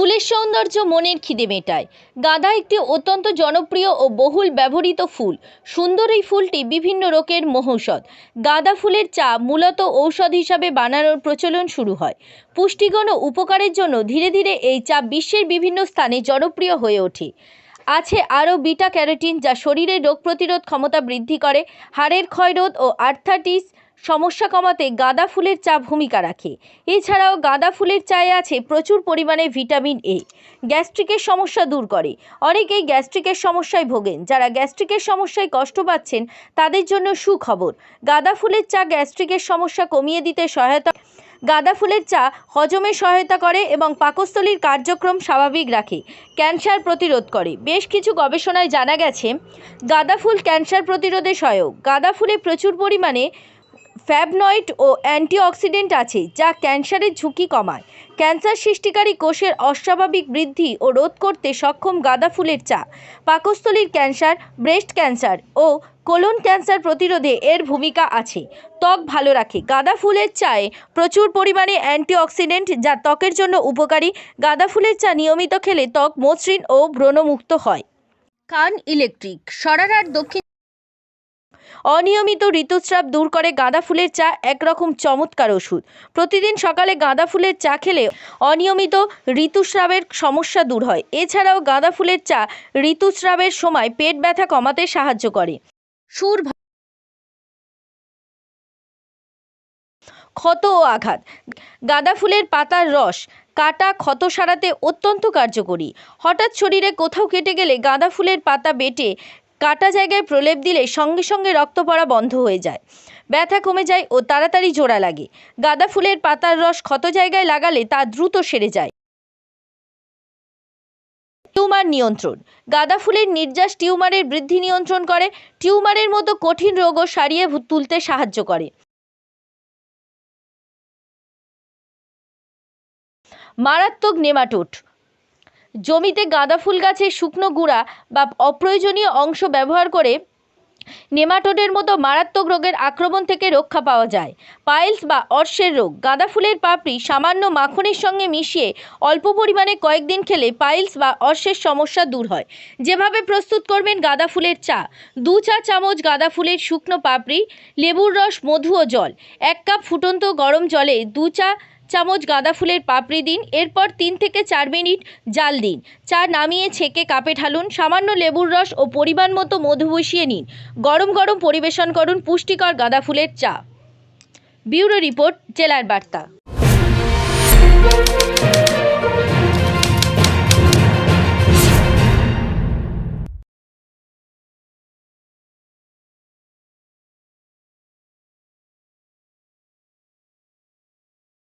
ফুলের সৌন্দর্য মনের খিদে মেটায়। গাঁদা একটি অত্যন্ত জনপ্রিয় ও বহুল ব্যবহৃত ফুল। সুন্দর এই ফুলটি বিভিন্ন রোগের মহৌষধ। গাঁদা ফুলের চা মূলত ঔষধ হিসাবে বানানোর প্রচলন শুরু হয়। পুষ্টিগণ ও উপকারের জন্য ধীরে ধীরে এই চা বিশ্বের বিভিন্ন স্থানে জনপ্রিয় হয়ে ওঠে। আছে আরও বিটা ক্যারোটিন যা শরীরের রোগ প্রতিরোধ ক্ষমতা বৃদ্ধি করে, হাড়ের ক্ষয়রোধ ও আর্থাইটিস সমস্যা কমাতে গাঁদা ফুলের চা ভূমিকা রাখে। এছাড়াও গাঁদা ফুলের চায়ে আছে প্রচুর পরিমাণে ভিটামিন এ। গ্যাস্ট্রিকের সমস্যা দূর করে। অনেকেই গ্যাস্ট্রিকের সমস্যায় ভোগেন। যারা গ্যাস্ট্রিকের সমস্যায় কষ্ট পাচ্ছেন, তাদের জন্য সুখবর। গাঁদা ফুলের চা গ্যাস্ট্রিকের সমস্যা কমিয়ে দিতে সহায়তা গাঁদা ফুলের চা হজমে সহায়তা করে এবং পাকস্থলীর কার্যক্রম স্বাভাবিক রাখে, ক্যান্সার প্রতিরোধ করে। বেশ কিছু গবেষণায় জানা গেছে, গাঁদা ফুল ক্যান্সার প্রতিরোধে সহায়ক। গাঁদা ফুলে প্রচুর পরিমাণে ফ্যাবনয়েড ও অ্যান্টিঅক্সিডেন্ট আছে যা ক্যান্সারের ঝুঁকি কমায়। ক্যান্সার সৃষ্টিকারী কোষের অস্বাভাবিক বৃদ্ধি ও রোধ করতে সক্ষম গাঁদা ফুলের চা, পাকস্থলীর ক্যান্সার, ব্রেস্ট ক্যান্সার ও কোলন ক্যান্সার প্রতিরোধে এর ভূমিকা আছে। ত্বক ভালো রাখে। গাঁদা ফুলের চায়ে প্রচুর পরিমাণে অ্যান্টিঅক্সিডেন্ট যা ত্বকের জন্য উপকারী। গাঁদা ফুলের চা নিয়মিত খেলে ত্বক মসৃণ ও ব্রণমুক্ত হয়। কান ইলেকট্রিক সরারার দক্ষিণ অনিয়মিত ঋতুস্রাব দূর করে গাঁদা ফুলের চা একরকম চমৎকার ওষুধ। প্রতিদিন সকালে গাঁদা ফুলের চা খেলে অনিয়মিত ঋতুস্রাবের সমস্যা দূর হয়। এছাড়াও গাঁদা ফুলের চা ঋতুস্রাবের সময় পেট ব্যথা কমাতে সাহায্য করে। সুর ক্ষত ও আঘাত। গাঁদা ফুলের পাতার রস কাটা ক্ষত সারাতে অত্যন্ত কার্যকরী। হঠাৎ শরীরে কোথাও কেটে গেলে গাঁদা ফুলের পাতা বেটে কাটা জায়গায় প্রলেপ দিলে সঙ্গে সঙ্গে রক্ত পড়া বন্ধ হয়ে যায়। ব্যথা কমে যায় ও তাড়াতাড়ি জোড়া লাগে। গাঁদা ফুলের পাতার রস ক্ষত জায়গায় লাগালে তা দ্রুত সেরে যায়। টিউমার নিয়ন্ত্রণ। গাঁদা ফুলের নির্যাস টিউমারের বৃদ্ধি নিয়ন্ত্রণ করে। টিউমারের মতো কঠিন রোগও সারিয়ে তুলতে সাহায্য করে। মারাত্মক নেমাটোড। জমিতে গাঁদা ফুল গাছের শুকনো গুঁড়া বা অপ্রয়োজনীয় অংশ ব্যবহার করে নেমাটোডের মতো মারাত্মক রোগের আক্রমণ থেকে রক্ষা পাওয়া যায়। পাইলস বা অর্শের রোগ। গাঁদা ফুলের পাপড়ি সামান্য মাখনের সঙ্গে মিশিয়ে অল্প পরিমাণে কয়েকদিন খেলে পাইলস বা অর্শের সমস্যা দূর হয়। যেভাবে প্রস্তুত করবেন গাঁদা ফুলের চা। দু চা চামচ গাঁদা ফুলের শুকনো পাপড়ি, লেবুর রস, মধু ও জল। এক কাপ ফুটন্ত গরম জলে দু চা চামচ গাঁদা ফুলের পাপড়ি দিন, এরপর তিন থেকে চার মিনিট জাল দিন। চা নামিয়ে ছেঁকে কাপে ঢালুন, সামান্য লেবুর রস ও পরিমাণ মতো মধু বসিয়ে নিন। গরম গরম পরিবেশন করুন পুষ্টিকর গাঁদা ফুলের চা। ব্যুরো রিপোর্ট, জেলার বার্তা।